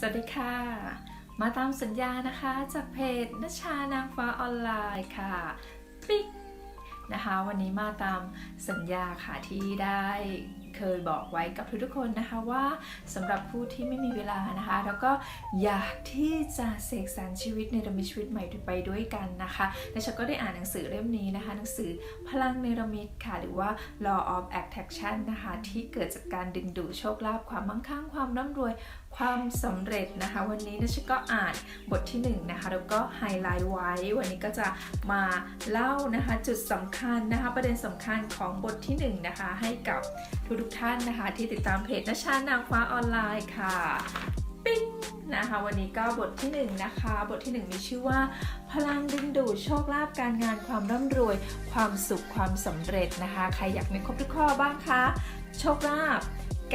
สวัสดีค่ะ มาตามสัญญานะคะจากเพจนชานางฟ้าออนไลน์ค่ะปิ๊งนะคะ วันนี้มาตามสัญญาค่ะที่ได้ เคยบอกไว้กับทุกๆคนนะคะว่าสำหรับผู้ที่ไม่มีเวลานะคะ แล้วก็อยากที่จะเสกสรรชีวิตในรมิตชีวิตใหม่ไปด้วยกันนะคะและฉันก็ได้อ่านหนังสือเล่มนี้นะคะ หนังสือพลังเนรมิตค่ะ หรือว่า law of attraction นะคะ ที่เกิดจากการดึงดูดโชคลาภความมั่งคั่งความร่ำรวยความสำเร็จนะคะ วันนี้ดิฉันก็อ่านบทที่1นะคะแล้วก็ไฮไลท์ไว้ วันนี้ก็จะมาเล่านะคะจุดสำคัญนะคะ ประเด็นสำคัญของบทที่1นะคะให้กับทุกกท่านนะคะ ที่ติดตามเพจนชานางฟ้าออนไลน์ค่ะ ปิ๊งนะคะวันนี้ก็บทที่1นะคะ บทที่ 1 มีชื่อว่า พลังดึงดูดโชคลาภการงานความร่ำรวย ความสุขความสำเร็จนะคะ ใครอยากมีครบทุกข้อบ้างคะ โชคลาภ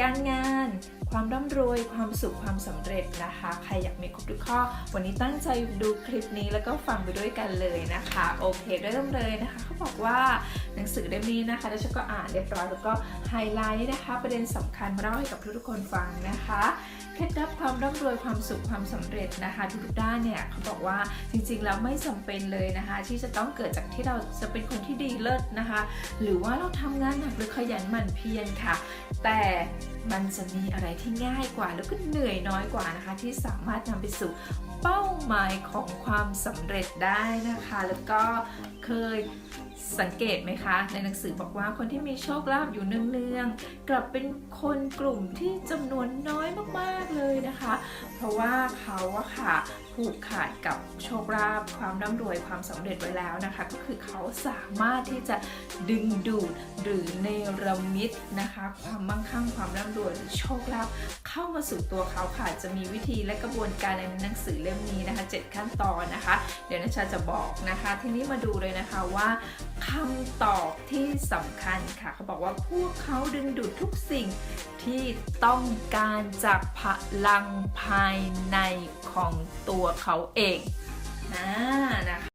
การงาน ความร่ำรวย ความสุข ความสำเร็จนะคะ ใครอยากมีครบทุกข้อ วันนี้ตั้งใจดูคลิปนี้แล้วก็ฟังไปด้วยกันเลยนะคะ โอเคเริ่มเลยนะคะ เขาบอกว่าหนังสือเล่มนี้นะคะดิฉันก็อ่านเรียบร้อยแล้วก็ไฮไลท์นะคะ ประเด็นสำคัญมาเล่าให้กับทุกๆคนฟังนะคะเคล็ดลับความร่ำรวยความสุขความสำเร็จนะคะทุกๆด้านเนี่ยเขาบอกว่าจริงๆแล้วไม่จำเป็นเลยนะคะ ที่จะต้องเกิดจากที่เราจะเป็นคนที่ดีเลิศนะคะ หรือว่าเราทำงานหนักหรือขยันหมั่นเพียรค่ะ แต่มันจะมีอะไรที่ง่ายกว่า แล้วก็เหนื่อยน้อยกว่านะคะ ที่สามารถนำไปสู่เป้าหมายของความสำเร็จได้นะคะ แล้วก็เคยสังเกตไหมคะ ในหนังสือบอกว่าคนที่มีโชคลาภอยู่เนืองๆกลับเป็นคนกลุ่มที่จำนวนน้อยมากๆเลยนะคะ เพราะว่าเขาอะค่ะผูกขาดกับโชคลาภความร่ำรวยความสำเร็จไว้แล้วนะคะ ก็คือเขาสามารถที่จะดึงดูดหรือเนรมิตนะคะ ความมั่งคั่งความร่ำรวยหรือโชคลาภเข้ามาสู่ตัวเขาค่ะจะมีวิธีและกระบวนการในหนังสือเล่มนี้นะคะ 7 ขั้นตอนนะคะ เดี๋ยวนัชชาจะบอกนะคะ ทีนี้มาดูเลยนะคะว่า คำตอบที่สำคัญค่ะ เขาบอกว่าพวกเขาดึงดูดทุกสิ่งที่ต้องการจากพลังภายในของตัวเขาเองนะนะคะ